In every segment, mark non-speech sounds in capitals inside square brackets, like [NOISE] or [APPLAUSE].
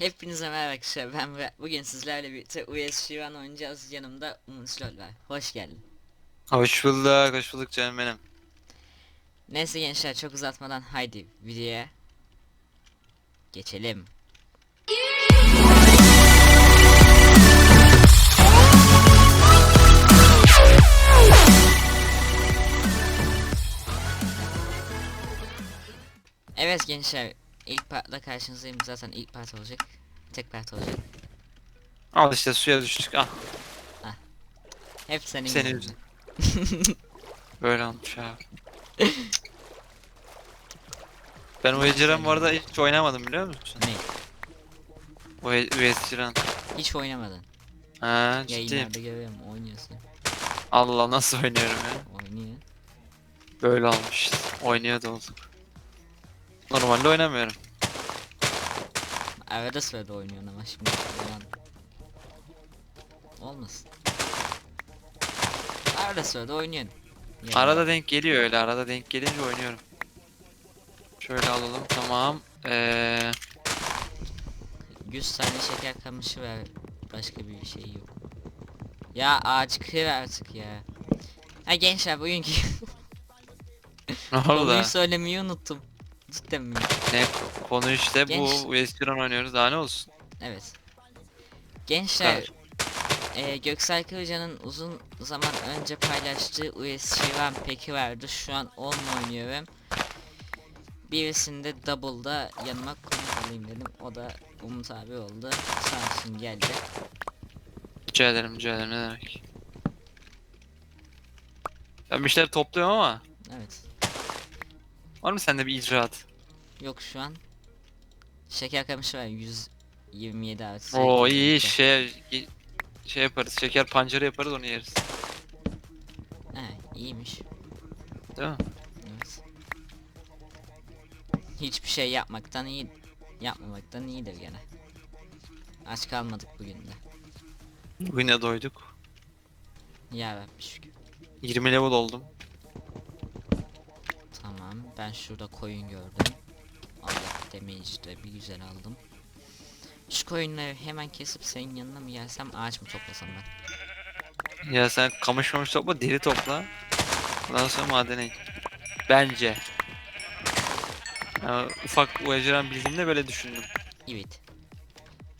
Hepinize merhaba arkadaşlar ben ve bugün sizlerle birlikte US Shivan oynayacağız. Yanımda Umut Lol var. Hoş geldin. Hoş bulduk, hoş bulduk canım benim. Neyse gençler çok uzatmadan haydi videoya Geçelim. Evet gençler ilk partla karşınızdayım zaten ilk part olacak Tek part olacak Al işte suya düştük. Ah, Hep senin senin yüzünden. yüzün. [LAUGHS] Böyle olmuş abi. Ben o Eceren bu arada hiç oynamadım biliyor musun? Ne? O Eceren. Hiç oynamadın. Ha ciddiyim. Yayınlarda görüyorum oynuyorsun. Allah nasıl oynuyorum ya. Oynuyor. Böyle olmuş işte. Oynuyor da olduk. Normalde oynamıyorum. Arada sırada oynuyorsun ama şimdi yalan. Olmasın. Arada sırada oynuyorsun. Yani Arada denk geliyor öyle. Arada denk gelince oynuyorum. Şöyle alalım. Tamam. Ee, 100 tane şeker kamışı ver. Başka bir şey yok. Ya ağaç kır artık ya. Ha gençler bugünkü [LAUGHS] ne oldu? konuyu söylemeyi unuttum. Cidden mi? Ne konu işte Genç- bu Eceren oynuyoruz. Daha ne olsun? Evet. Gençler e, Göksel Kırca'nın uzun zaman önce paylaştığı US Shivan peki vardı. Şu an onunla oynuyorum. Birisinde Double'da yanıma konuk alayım dedim. O da Umut abi oldu. Sağ olsun geldi. Rica ederim, rica ederim. Ne demek? Ben bir şeyler topluyorum ama Evet. Var mı sende bir icraat? Yok şu an. Şeker kamışı var 127 artı. Oo sekiz, iyi yedi. şey şey yaparız. Şeker pancarı yaparız onu yeriz. He iyiymiş. Değil mi? Evet. Hiçbir şey yapmaktan iyi yapmamaktan iyidir gene. Aç kalmadık bugün de. Bugün de doyduk. Ya Rabbi şükür. 20 level oldum. Ben şurada koyun gördüm. Allah damage'i de bir güzel aldım. Şu koyunları hemen kesip senin yanına mı gelsem ağaç mı toplasam ben? Ya sen kamış mamış topla, deri topla. Ondan sonra madene in. Bence. Ya, ufak Eceren bildiğimde böyle düşündüm. Evet.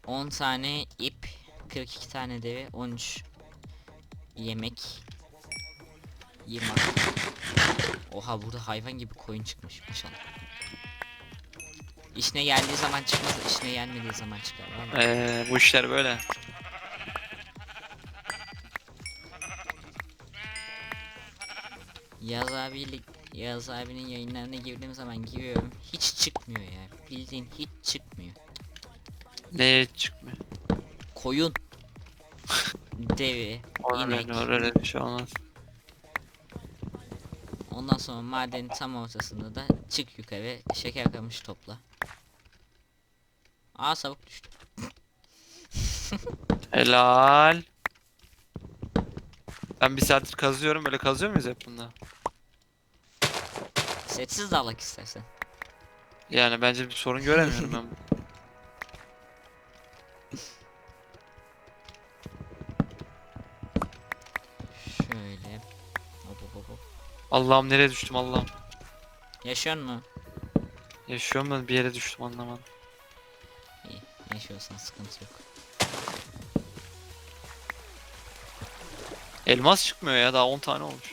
10 tane ip, 42 tane deri, 13 yemek. 20 Oha burada hayvan gibi koyun çıkmış maşallah. İşine geldiği zaman çıkmaz, işine gelmediği zaman çıkar. Vallahi. Ee, bu işler böyle. Yaz abiyle Yaz abinin yayınlarına girdiğim zaman giriyorum. Hiç çıkmıyor ya. Bildiğin hiç çıkmıyor. Neye çıkmıyor? Koyun. [LAUGHS] Deri, inek. Öyle, öyle bir şey olmaz. Ondan sonra madenin tam ortasında da çık yukarı şeker kamış topla. Aa sabuk düştü. [LAUGHS] Helal. Ben bir saattir kazıyorum. Böyle kazıyor muyuz hep bunda? Setsiz dalak istersen. Yani bence bir sorun göremiyorum ben. [LAUGHS] Allah'ım nereye düştüm Allah'ım. Yaşıyor mu? Yaşıyorum ben bir yere düştüm anlamadım. İyi. Yaşıyorsan sıkıntı yok. Elmas çıkmıyor ya daha 10 tane olmuş.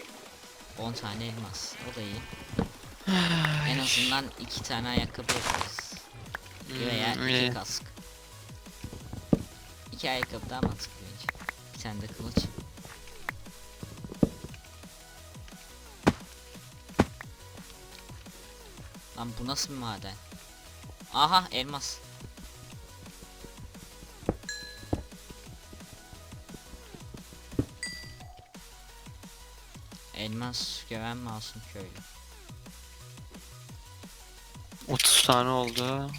10 tane elmas. O da iyi. en azından 2 tane ayakkabı yaparız. Veya Hmm, 2 iyi. kask. 2 ayakkabı daha mantıklı bence. Bir tane de kılıç. Lan bu nasıl bir maden? Aha elmas. Elmas gören masum köylü. 30 tane oldu.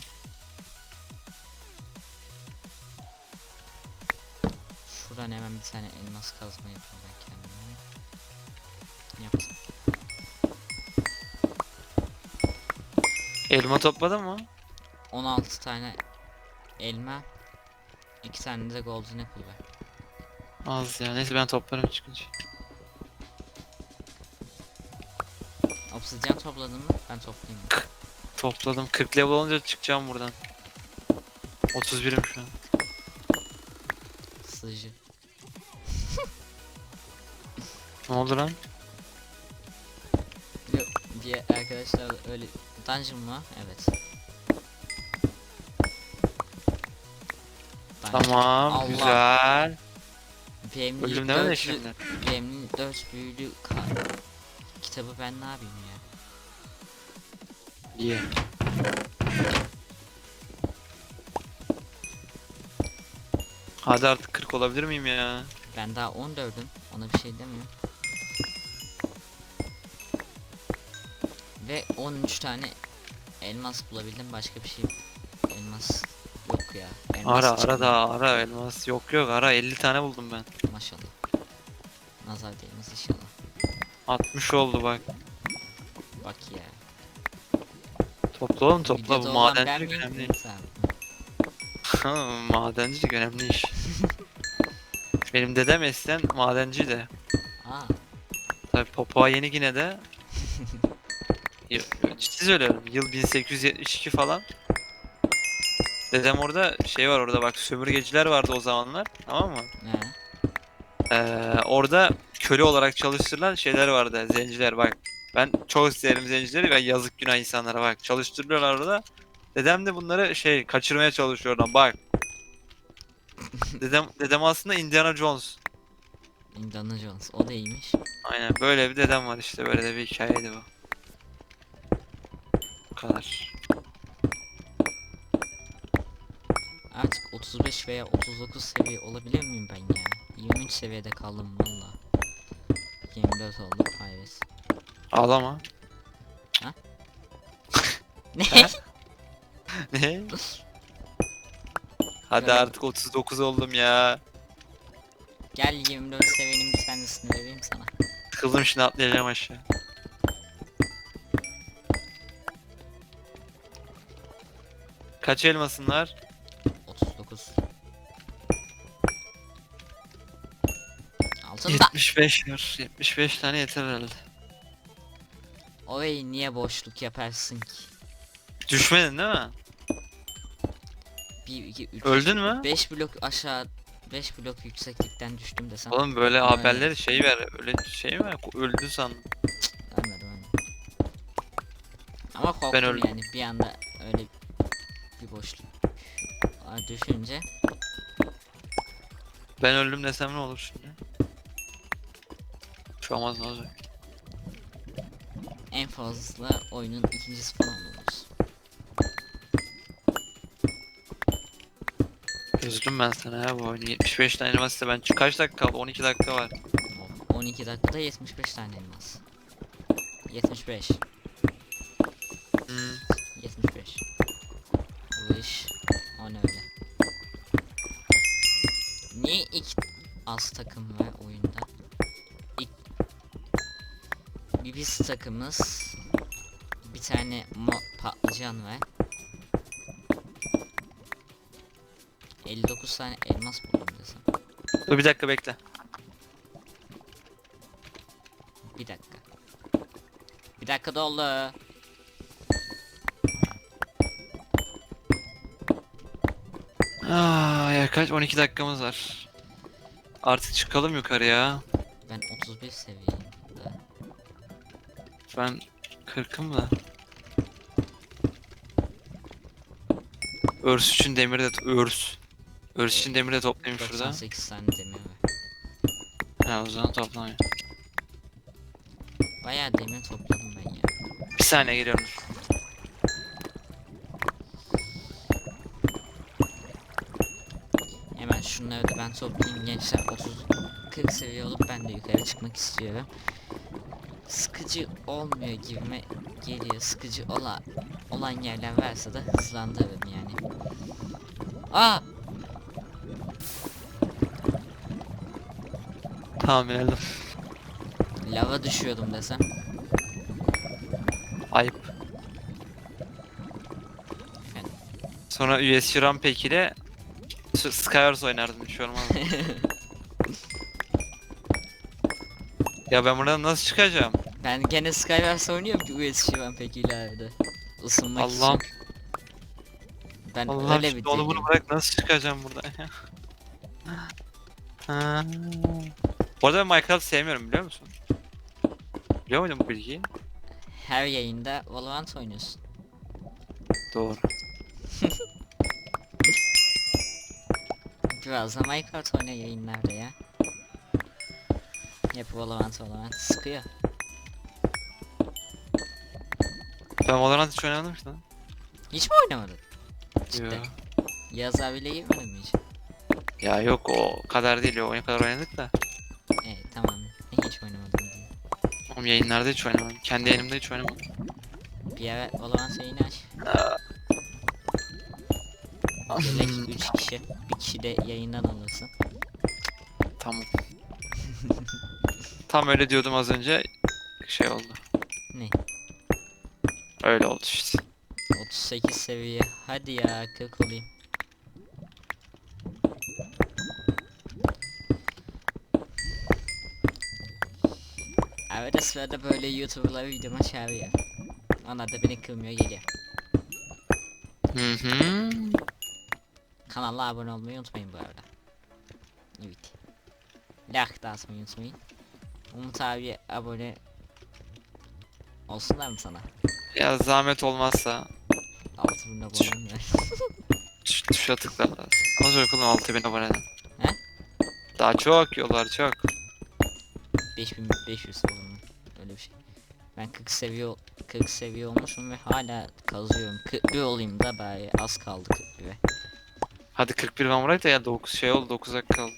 Şuradan hemen bir tane elmas kazma yapayım ben kendime. Yaptım. Elma topladın mı? 16 tane elma, iki tane de golden apple ver. Az ya. Neyse ben toplarım çıkınca. Obsidian topladın mı? Ben toplayayım. Topladım. 40 level olunca çıkacağım buradan. 31'im şu an. Sığıcı. Ne oldu lan? Yok, bir arkadaşlar öyle dungeon mu? Evet. Dungeon. Tamam. Allah. Güzel. Verimli Öldüm deme de dörtlü- şimdi. Verimli dört büyülü ka- kitabı ben ne yapayım ya? İyi. Hadi artık 40 olabilir miyim ya? Ben daha 14'üm. Ona bir şey demiyorum. Ve 13 tane elmas bulabildim. Başka bir şey elmas yok ya. Elmas Ara ara çıkmıyor. da ara elmas. Yok yok ara 50 tane buldum ben. Maşallah. Nazar değmez inşallah. 60 oldu bak. Bak ya. Topla oğlum topla Videoda bu olan ben madencilik miyim? önemli. Neyse abi. [LAUGHS] madencilik önemli iş. [LAUGHS] Benim dedem eskiden madenciydi. Aa, Tabii Papua Yeni Gine'de Ciddi söylüyorum. Yıl 1872 falan. Dedem orada şey var orada bak sömürgeciler vardı o zamanlar. Tamam mı? ne? Ee, orada köle olarak çalıştırılan şeyler vardı. Zenciler bak. Ben çok isterim zencileri ve yazık günah insanlara bak. Çalıştırıyorlar orada. Dedem de bunları şey kaçırmaya çalışıyor oradan bak. [LAUGHS] Dedem, dedem aslında Indiana Jones. Indiana Jones. O iyiymiş. Aynen böyle bir dedem var işte böyle de bir hikayeydi bu. Kadar. Artık 35 veya 39 seviye olabilir miyim ben ya? 23 seviyede kaldım valla. 24 oldum. Hayır. Ağlama. [LAUGHS] Ne? [LAUGHS] Ne? Hadi Öyle. artık 39 oldum ya. Gel 24 seviyenin bir tanesini vereyim sana. Kızım şimdi atlayacağım aşağı. Kaç elmasınlar? 39. Altında. 75 var. 75 tane yeter herhalde. Oy niye boşluk yaparsın ki? Düşmedin değil mi? 1 2 3 Öldün mü? 5 blok aşağı 5 blok yükseklikten düştüm desem. Oğlum böyle Aynen. haberleri şey ver. Öyle şey mi? Öldü sandım. Ölmedim ölmedim. Ama korktum Ben öldüm. yani bir anda öyle düşünce Ben öldüm desem ne olur şimdi? Şu olmaz ne olacak? en fazla oyunun ikincisi falan oluruz. Üzüldüm ben sana ya bu oyunu. 75 tane elmas ise ben kaç dakika kaldı? 12 dakika var. Oh, 12 dakikada 75 tane elmas. 75. İlk az takım var oyunda? İlk bir biz takımız bir tane patlıcan var. 59 tane elmas buldum desem. Dur bir dakika bekle. Bir dakika. Bir dakika doldu. Aa, ya kaç? 12 dakikamız var. Artık çıkalım yukarıya. Ben 31 seviyeyim. Ben 40'ım da. Örs için demir de örs. Örs için demir de toplayayım şurada. 98 tane demir var. Ha o zaman toplayayım. Bayağı demir topladım ben ya. Bir saniye geliyorum. Şunları da ben toplayayım gençler 30 40 seviye olup ben de yukarı çıkmak istiyorum. Sıkıcı olmuyor gibime geliyor. Sıkıcı ola, olan yerler varsa da hızlandırırım yani. Aa! Tamam geldim. Lava düşüyordum desem. Ayıp. Efendim. Sonra USC Rampage ile S- Skywars oynardım hiç olmaz. [LAUGHS] ya ben buradan nasıl çıkacağım? Ben gene Skywars oynuyorum ki USC ben pek ileride. Isınmak Allah'ım. için. Ben Allah'ım öyle bir onu bunu bırak nasıl çıkacağım buradan ya? Ha. Bu arada ben Minecraft sevmiyorum biliyor musun? Biliyor muydun bu bilgiyi? Her yayında Valorant oynuyorsun. Doğru. [LAUGHS] Biraz da Minecraft oyna yayınlarda ya. Hep Valorant Valorant sıkıyor. Ben Valorant hiç oynamadım ki lan. Hiç mi oynamadın? Cidden. Yaz abiyle girmedin mi hiç? Ya yok o kadar değil o oyun kadar oynadık da. E tamam. Hiç oynamadım diye. Oğlum yayınlarda hiç oynamadım. Kendi yayınımda hiç oynamadım. Bir ara Valorant yayını aç. Gelek 3 kişi. Bir kişi de yayından alırsın. Tamam. Tam öyle diyordum az önce. Şey oldu. Ne? Öyle oldu işte. 38 seviye. Hadi ya 40 olayım. Arada sırada böyle YouTuber'lar videoma çağırıyor. Onlar da beni kırmıyor geliyor. Hı hı. Kanala abone olmayı unutmayın bu arada. Evet. Like da atmayı unutmayın. Umut abi abone olsunlar mı sana? Ya zahmet olmazsa 6000 abone ver. [LAUGHS] şu tuşa tıkla biraz. Az önce okulun 6000 aboneden. He? Daha çok yollar çok. 5500 falan öyle bir şey. Ben 40 seviye 40 seviye olmuşum ve hala kazıyorum. 41 olayım da bari az kaldı 41'e. Hadi 41 ben burayı da ya 9 şey oldu 9'a kaldı.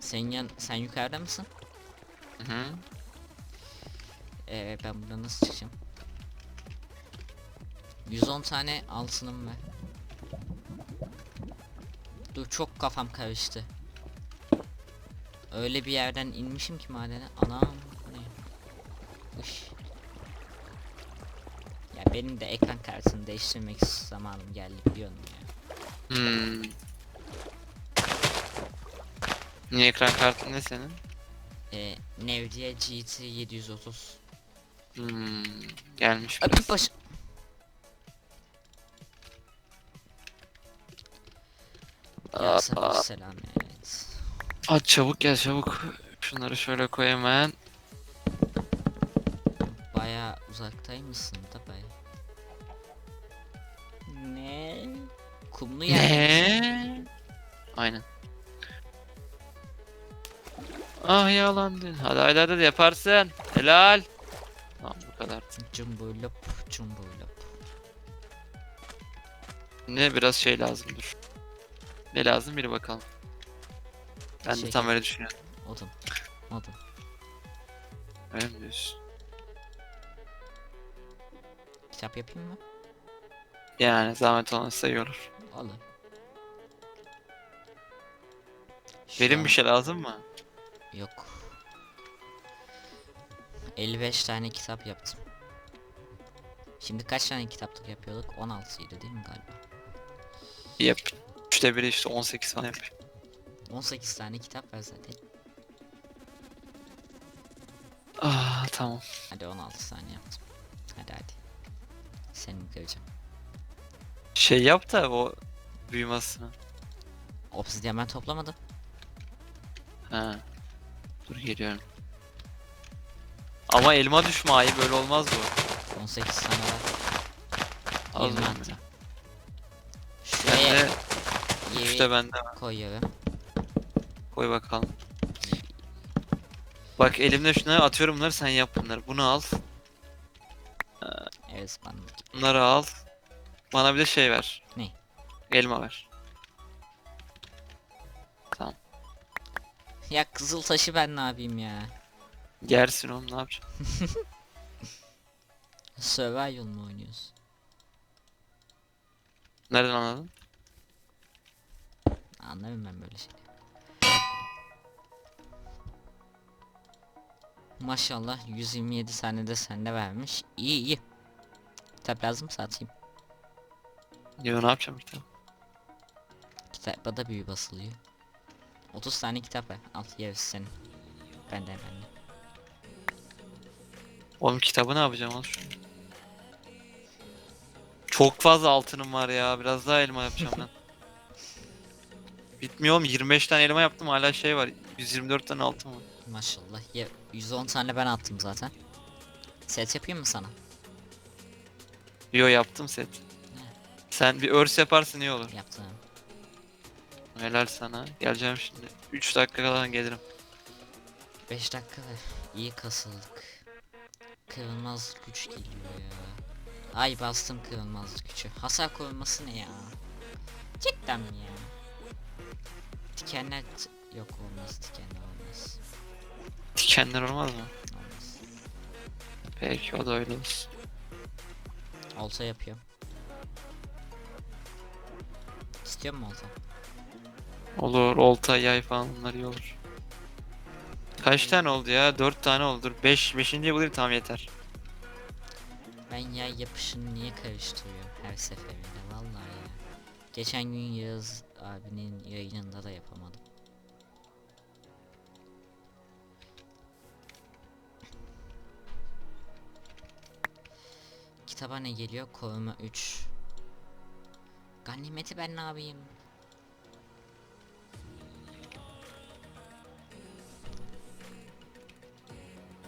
Sen yan sen yukarıda mısın? Hı hı. Ee, ben buradan nasıl çıkacağım? 110 tane altınım var. Dur çok kafam karıştı. Öyle bir yerden inmişim ki madene. Anam ne? Uş. Ya benim de ekran kartını değiştirmek zamanım geldi biliyorum ya. Hmm. Niye ekran kartın ne senin? Ee, Nevdia GT 730. Hmm. Gelmiş Abi baş... Ya sabır selam evet. Hadi çabuk gel çabuk. Şunları şöyle koy hemen. Baya uzaktaymışsın da baya. Ne? Kumlu yer. Ne? Aynen. Ah yalandın. Hadi hadi hadi yaparsın. Helal. Tamam bu kadar. Cumbulop, cumbulop. Ne biraz şey lazım dur. Ne lazım bir bakalım. Ben de Şey- tam öyle düşünüyorum. Odun. Odun. Öyle mi diyorsun? Kitap yapayım mı? Yani zahmet olmazsa iyi olur. Olur. Şu Verim an- bir şey lazım mı? Yok. 55 tane kitap yaptım. Şimdi kaç tane kitaplık yapıyorduk? 16'ydı değil mi galiba? Yap. Üçte biri işte 18 falan yap. 18 tane kitap var zaten. Ah tamam. Hadi 16 tane yaptım. Hadi hadi. Seni göreceğim. Şey yap da o büyümesini. Obsidian ben toplamadım. Ha. Dur geliyorum. Ama elma düşme ayı böyle olmaz bu. 18 tane var. Az 20 mı? hatta. Ben Şuraya de yeri üçte bende var. koyuyorum. Koy bakalım. Bak elimde şunları atıyorum bunları sen yap bunları. Bunu al. Evet ben Bunları al. Bana bir de şey ver. Ne? Elma ver. Ya kızıl taşı ben ne yapayım ya? Yersin oğlum ne yapacaksın? [LAUGHS] Survival mı oynuyoruz? Nereden anladın? Anlarım ben böyle şeyleri. Maşallah 127 tane de sende vermiş. İyi iyi. Kitap lazım satayım. Yo ne yapacağım kitap? Kitapta da büyü basılıyor. 30 tane kitap var. Al yeriz senin. Ben de ben de. Oğlum kitabı ne yapacağım al şunu. Çok fazla altınım var ya. Biraz daha elma yapacağım ben. [LAUGHS] Bitmiyor oğlum. 25 tane elma yaptım hala şey var. 124 tane altın var. Maşallah. Ya 110 tane ben attım zaten. Set yapayım mı sana? Yo yaptım set. Sen bir örs yaparsın iyi olur. Yaptım. Helal sana. Geleceğim şimdi. 3 dakika kalan gelirim. 5 dakika var. İyi kasıldık. Kırılmaz güç geliyor ya. Ay bastım kırılmaz gücü. Hasar koruması ne ya? Cidden mi ya? Dikenler yok olmaz dikenler olmaz. Dikenler olmaz mı? Olmaz. Peki o da öyle olsun. Olta yapıyorum. İstiyor musun olta? Olur. Olta, yay falan bunlar iyi olur. Kaç tane oldu ya? 4 tane oldu. 5 5. bulayım tamam yeter. Ben yay yapışını niye karıştırıyorum her seferinde vallahi ya. Geçen gün Yağız abinin yayınında da yapamadım. Kitaba ne geliyor? Koruma 3. Ganimeti ben ne yapayım?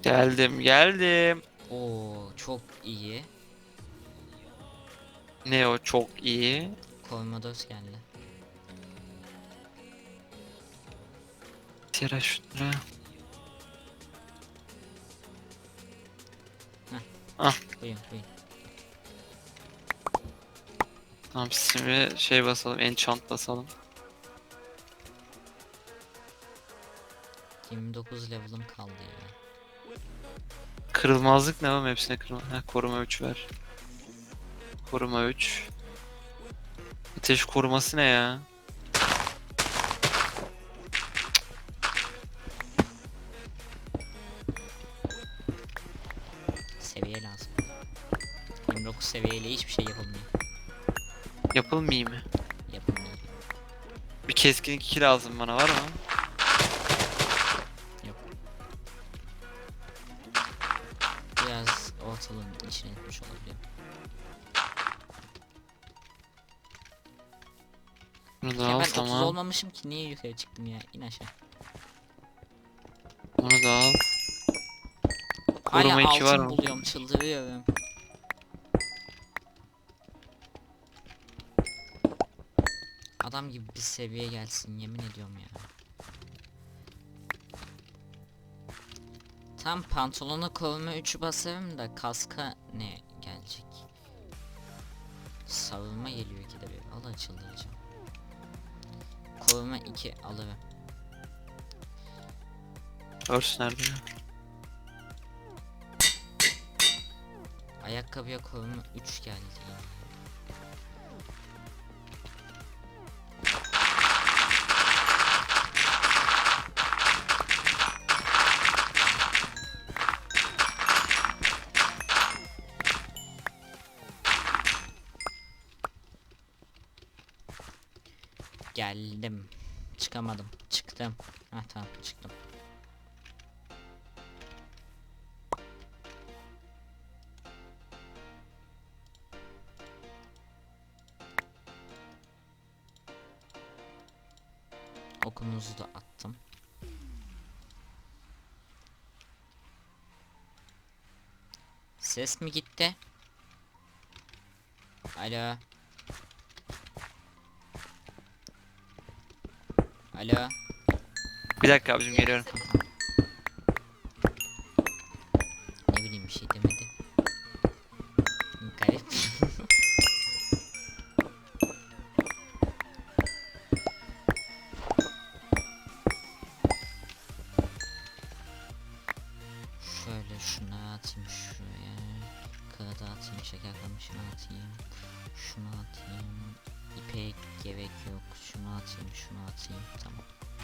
Geldim geldim. Oo çok iyi. Ne o çok iyi. 4 geldi. Tira şunlara. Buyurun buyurun. Tamam şimdi şey basalım. Enchant basalım. 29 level'ım kaldı ya. Kırılmazlık ne oğlum hepsine kırma. Heh, koruma 3 ver. Koruma 3. Ateş koruması ne ya? Seviye lazım. 29 seviyeyle hiçbir şey yapılmıyor. Yapılmıyor mu? Yapılmıyor. Bir keskin 2 lazım bana var mı? Yok. Biraz ortalığın içine etmiş olabilir. Bunu da Ya al ben 30 tamam. olmamışım ki niye yukarı çıktım ya? İn aşağı. Bunu da al. Koruma Hala 2 var altın mı? buluyorum çıldırıyorum. Adam gibi bir seviye gelsin yemin ediyorum ya. Tam pantolona koruma 3'ü basarım da kaska ne gelecek? Savunma geliyor ki de bir al çıldıracağım. Koruma 2 alırım. Örs nerede ya? Ayakkabıya koruma 3 geldi ya. Geldim. Çıkamadım. Çıktım. Ha tamam çıktım. Okunuzu da attım. Ses mi gitti? Alo. Alo. Bir dakika abicim geliyorum.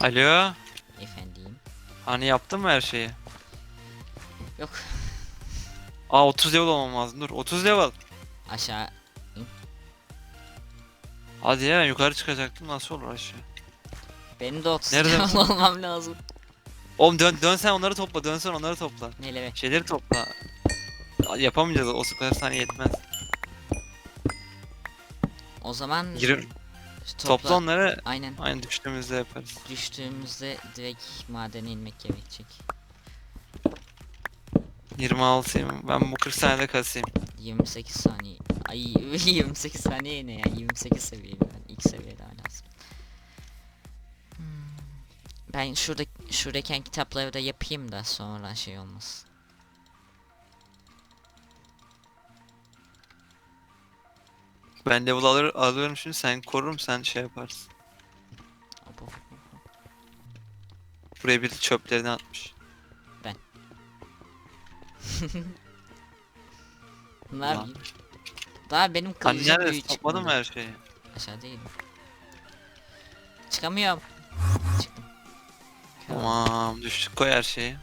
Alo. Efendim. Hani yaptın mı her şeyi? Yok. [LAUGHS] Aa 30 level olmam lazım. Dur 30 level. Aşağı Hadi ya ben yukarı çıkacaktım nasıl olur aşağı? Benim de 30 Nerede? level [LAUGHS] olmam lazım. Oğlum dön, dön sen onları topla dön sen onları topla. Neyle be? Şeyleri topla. Ya, Yapamayacağız o kadar saniye yetmez. O zaman Gir, topla. topla onları Aynen. aynı düştüğümüzde yaparız. Düştüğümüzde direkt madene inmek gerekecek. 26'yım ben bu 40 saniyede kasayım. 28 saniye. Ay [LAUGHS] 28 saniye ne ya? 28 seviyeyim ben. İlk seviyede hala lazım. Hmm. Ben şurada şuradayken kitapları da yapayım da sonra şey olmaz. Ben level alır, alıyorum şimdi sen korurum sen şey yaparsın. Buraya bir çöplerini atmış. Ne Ulan. [LAUGHS] yapayım? Daha benim kılıcım nerede büyük topladın mı çıkmadı. her şeyi? Aşağıdaydım. Çıkamıyorum. Çıktım. Tamam düştük koy her şeyi.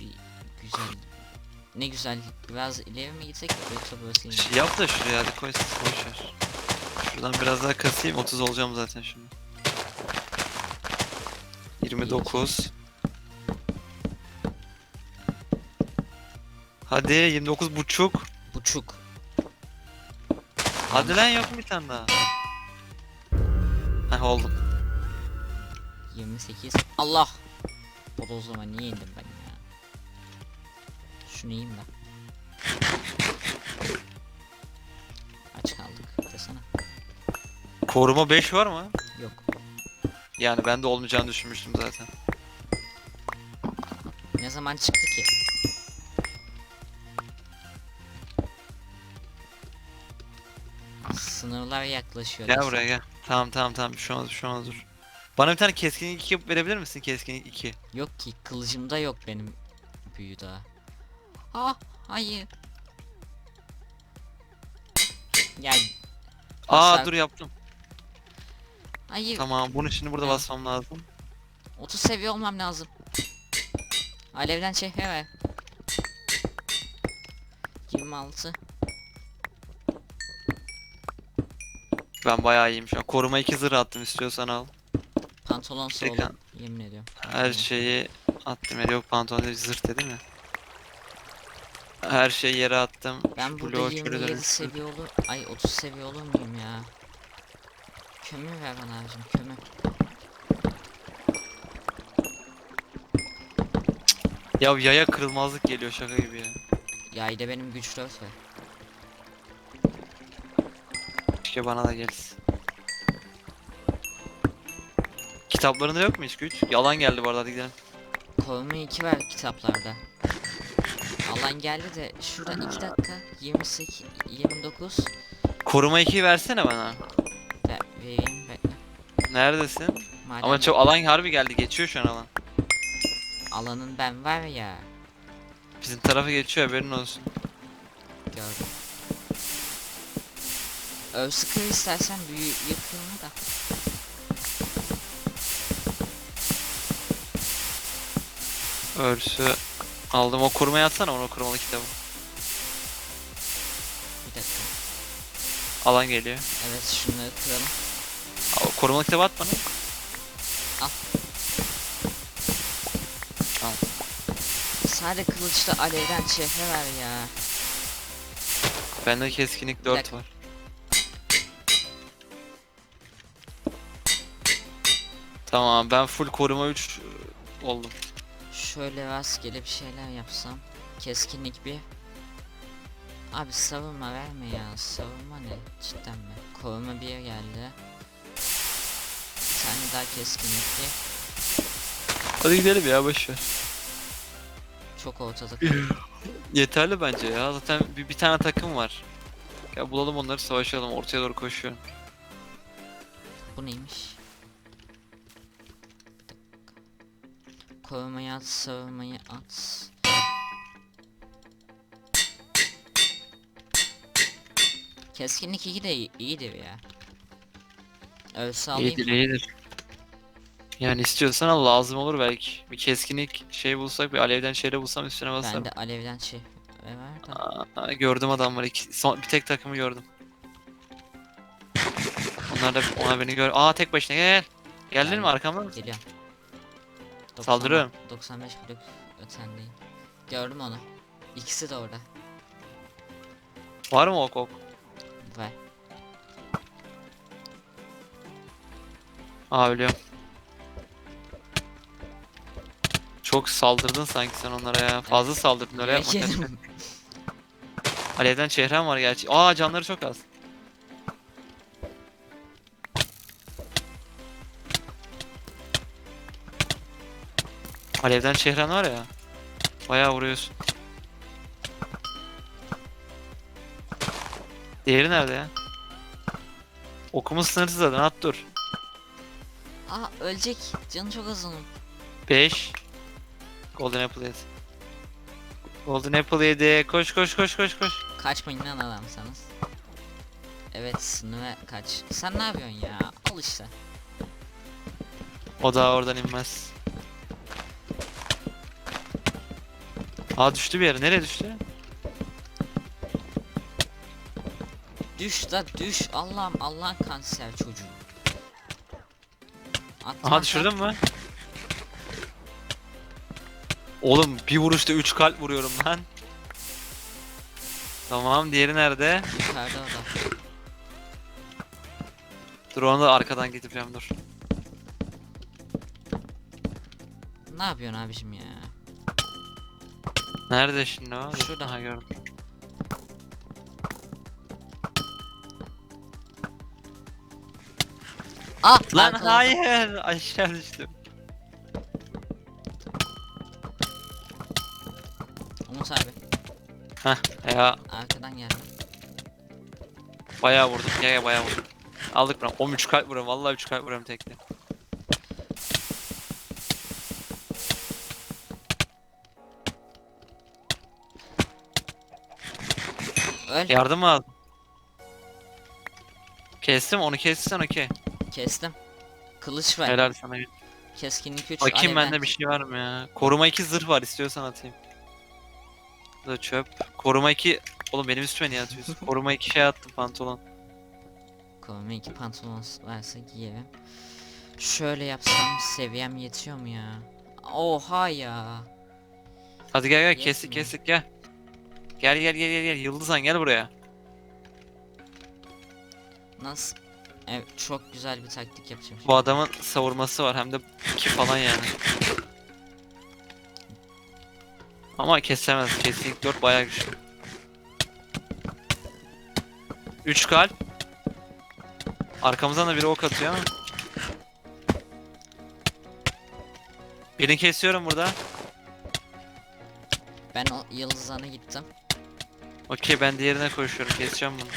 Bir güzel. Ne güzel. Biraz ileri mi gitsek yoksa burası iyi mi? Şey yap da şuraya hadi koy boş ver. Şuradan biraz daha kasayım 30 olacağım zaten şimdi. 29 Hadi 29 buçuk. Buçuk. Hadi lan yok mu bir tane daha? Heh oldum. 28. Allah. O da o zaman niye indim ben? Şunu yiyeyim ben. Aç kaldık desene. Koruma 5 var mı? Yok. Yani ben de olmayacağını düşünmüştüm zaten. Ne zaman çıktı ki? Sınırlar yaklaşıyor. Gel desene. buraya gel. Tamam tamam tamam bir şey olmaz bir şey olmaz dur. Bana bir tane keskinlik 2 verebilir misin keskinlik 2? Yok ki kılıcımda yok benim büyü daha. Ah hayır. Gel. Aa Hasar- dur yaptım. Hayır. Tamam bunu şimdi burada Ne? basmam lazım. 30 seviye olmam lazım. Alevden çehre ver. 26. Ben bayağı iyiyim şu an. Koruma 2 zırh attım istiyorsan al. Pantolon Tekrar. Yemin ediyorum. Her şeyi attım. Hele yok pantolon değil zırh dedi mi? Her şeyi yere attım. Ben burada bloğu şöyle 27 dönüştür. seviye olur. Ay 30 seviye olur muyum ya? Kömür ver bana abicim kömür. Ya yaya kırılmazlık geliyor şaka gibi ya. Yayda benim güç 4 var. Keşke bana da gelsin. Kitaplarında yok mu hiç güç? Yalan geldi bu arada hadi gidelim. Koruma 2 var kitaplarda. Alan geldi de şuradan 2 dakika 28 29 Koruma 2'yi versene bana. ve vereyim bekle. Neredesin? Madem Ama çok alan harbi geldi. Geçiyor şu an alan. alanın ben var ya Bizim tarafa geçiyor haberin olsun. gördüm. Ölsü kır istersen büyü yıkılma da. Örsü aldım. O korumaya atsana onu o korumalı kitabı. Bir dakika. Alan geliyor. Evet şunları kıralım. Al, korumalı kitabı at bana. Sadece kılıçta alevden çehre ver ya. Bende keskinlik Bir 4 dakika. var. Tamam ben full koruma 3 oldum. Şöyle rastgele bir şeyler yapsam. Keskinlik bir. Abi savunma verme ya. Savunma ne? Cidden mi? Koruma bir geldi. Bir tane daha keskinlik bir. Hadi gidelim ya boşver. Çok ortalık. [LAUGHS] Yeterli bence ya. Zaten bir, bir tane takım var. Ya bulalım onları savaşalım. Ortaya doğru koşuyorum. Bu neymiş? Korumayı at, savunmayı at. Keskinlik 2 de iyi- iyidir ya. Ölse alayım. İyidir iyidir. Yani istiyorsan al lazım olur belki. Bir keskinlik şey bulsak bir alevden şeyle bulsam üstüne basarım. Bende alevden şey var da. Aa, gördüm adam var. İki, son, bir tek takımı gördüm. Onlar da ona beni gör. Aa tek başına gel. Geldin mi Geldim. arkamdan? Geliyorum. 90 Saldırıyorum. 95 blok ötendeyim. Gördüm onu. İkisi de orada. Var mı ok ok? Var. Aa ölüyorum. Çok saldırdın sanki sen onlara ya. Fazla saldırdın öyle yapma. [LAUGHS] Alevden çehrem var gerçi. Aa canları çok az. Alevden çehren var ya. Bayağı vuruyorsun. Diğeri nerede ya? Okumuz sınırsız zaten at dur. Aa ölecek. Canı çok az onun. 5 Golden Apple yedi. Golden Apple yedi. Koş koş koş koş koş. Kaçmayın lan adamsanız. Evet sınıra kaç. Sen ne yapıyorsun ya? Al işte. O da oradan inmez. Aa düştü bir yere. Nereye düştü? Düş da düş. Allah'ım Allah'ın kanser çocuğu. Attım Aha düşürdün mü? Oğlum bir vuruşta 3 kalp vuruyorum lan. Tamam diğeri nerede? Yukarıda o da. Dur onu da arkadan getireceğim dur. Ne yapıyorsun abicim ya? Nerede şimdi o? Şurada. Aha gördüm. Ah Lan arkadan- hayır aşağı düştüm. Umut abi Ya arkadan geldi. bayağı vurdum. Ya ya bayağı vurdum. Aldık buram. 13 kalp vuruyorum. Vallahi 3 kalp vuruyorum tekte. Öl. Yardım mı aldın? Kestim onu kestin okey. Kestim. Kılıç var. Helal sana. Keskinlik 3. Bakayım bende bir şey var mı ya? Koruma 2 zırh var istiyorsan atayım. Bu da çöp. Koruma 2... Oğlum benim üstüme niye atıyorsun? [LAUGHS] Koruma 2 şey attım pantolon. Kovma iki pantolon varsa giyerim. Şöyle yapsam seviyem yetiyor mu ya? Oha ya. Hadi gel gel kestik kestik gel. Gel gel gel gel gel Yıldızhan gel buraya. Nasıl? Evet çok güzel bir taktik yapacağım. Bu adamın savurması var hem de 2 falan yani. Ama kesemez. Kesinlik 4 bayağı güçlü. 3 kalp. Arkamızdan da biri ok atıyor ama. Birini kesiyorum burada. Ben o yıldızana gittim. Okey ben diğerine koşuyorum. Keseceğim bunu.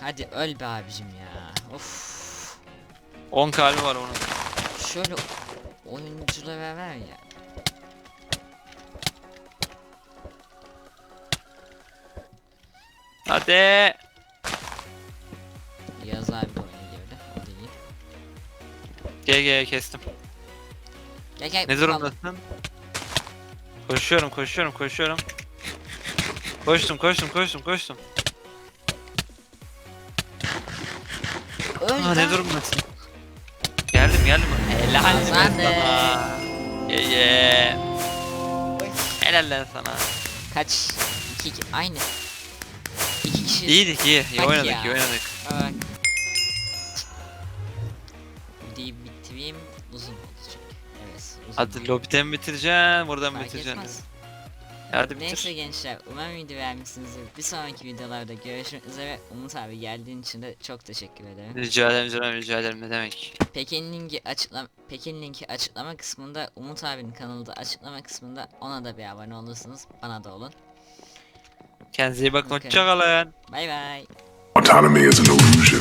Hadi öl be abicim ya. Of. 10 kalbi var onun. Şöyle oyunculara ver ya. Hadi. Yaz abi oyuna girdi. O değil. Gel gel kestim. Gel gel. Ne durumdasın? Koşuyorum, koşuyorum, koşuyorum. Koştum, koştum, koştum, koştum. Öl Aa, ne durumdasın? Geldim, geldim. Helal lan sana. Ye ye. Helal lan sana. Kaç? İki, iki aynı. İki kişi. İyiydik, iyi. İyi Bak oynadık, ya. iyi oynadık. Bak. Videoyu bitireyim uzun olacak. Evet uzun. Hadi lobiden mi bitireceksin, buradan Fark bitireceksin? etmez. Hadi bitir. Neyse gençler umarım video beğenmişsinizdir. Bir sonraki videolarda görüşmek üzere. Umut abi geldiğin için de çok teşekkür ederim. Rica ederim canım, rica ederim ne demek. Pekin linki açıklama Pekin linki açıklama kısmında Umut abinin kanalı da açıklama kısmında ona da bir abone olursunuz. Bana da olun. Kendinize iyi bakın, Okey. hoşçakalın. Bay bay. Autonomy is an illusion.